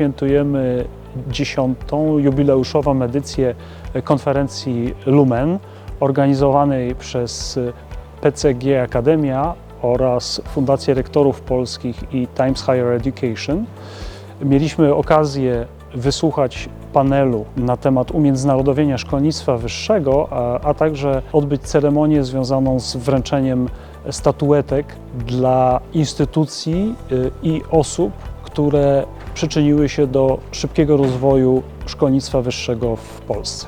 świętujemy dziesiątą jubileuszową edycję konferencji Lumen, organizowanej przez PCG Akademia oraz Fundację Rektorów Polskich i Times Higher Education. Mieliśmy okazję wysłuchać panelu na temat umiędzynarodowienia szkolnictwa wyższego, a, a także odbyć ceremonię związaną z wręczeniem statuetek dla instytucji y, i osób, które przyczyniły się do szybkiego rozwoju szkolnictwa wyższego w Polsce.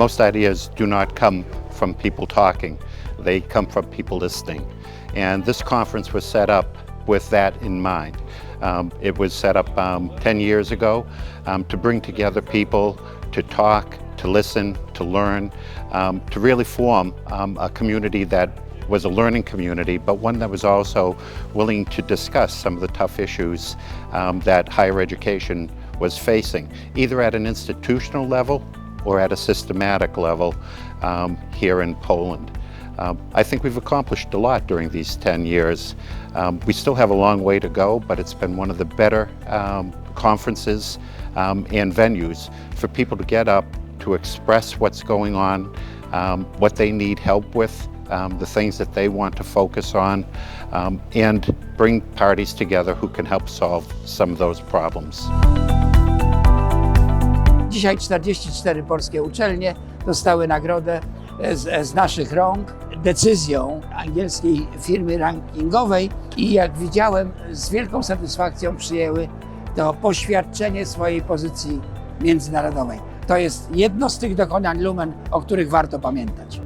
most ideas do not come from people talking, they come from people listening. And this conference was set up with that in mind. Um, it was set up um, 10 years ago um, to bring together people to talk, to listen, to learn, um, to really form um, a community that was a learning community, but one that was also willing to discuss some of the tough issues um, that higher education was facing, either at an institutional level or at a systematic level um, here in Poland. Um, I think we've accomplished a lot during these 10 years. Um, we still have a long way to go, but it's been one of the better um, conferences um, and venues for people to get up to express what's going on, um, what they need help with, um, the things that they want to focus on, um, and bring parties together who can help solve some of those problems. Dzisiaj 44 polskie uczelnie dostały nagrodę z, z naszych rąk decyzją angielskiej firmy rankingowej i jak widziałem z wielką satysfakcją przyjęły to poświadczenie swojej pozycji międzynarodowej. To jest jedno z tych dokonań Lumen, o których warto pamiętać.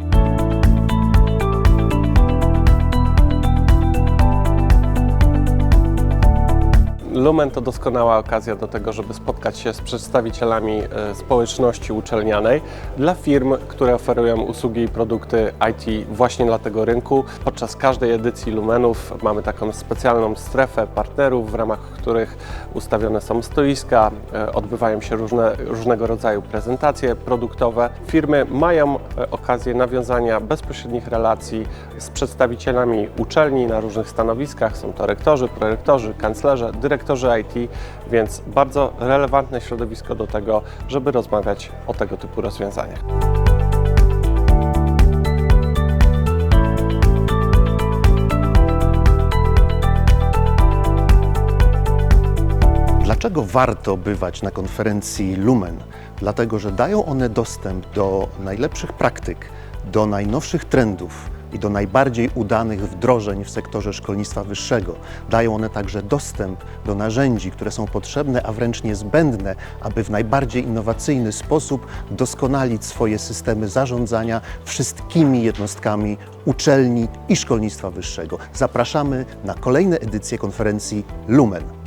Lumen to doskonała okazja do tego, żeby spotkać się z przedstawicielami e, społeczności uczelnianej dla firm, które oferują usługi i produkty IT właśnie dla tego rynku. Podczas każdej edycji Lumenów mamy taką specjalną strefę partnerów, w ramach których ustawione są stoiska, e, odbywają się różne, różnego rodzaju prezentacje produktowe. Firmy mają e, okazję nawiązania bezpośrednich relacji z przedstawicielami uczelni na różnych stanowiskach. Są to rektorzy, prorektorzy, kanclerze, dyrektorzy IT, więc bardzo relevantne środowisko do tego, żeby rozmawiać o tego typu rozwiązaniach. Dlaczego warto bywać na konferencji Lumen? Dlatego, że dają one dostęp do najlepszych praktyk, do najnowszych trendów i do najbardziej udanych wdrożeń w sektorze szkolnictwa wyższego. Dają one także dostęp do narzędzi, które są potrzebne, a wręcz niezbędne, aby w najbardziej innowacyjny sposób doskonalić swoje systemy zarządzania wszystkimi jednostkami uczelni i szkolnictwa wyższego. Zapraszamy na kolejne edycje konferencji Lumen.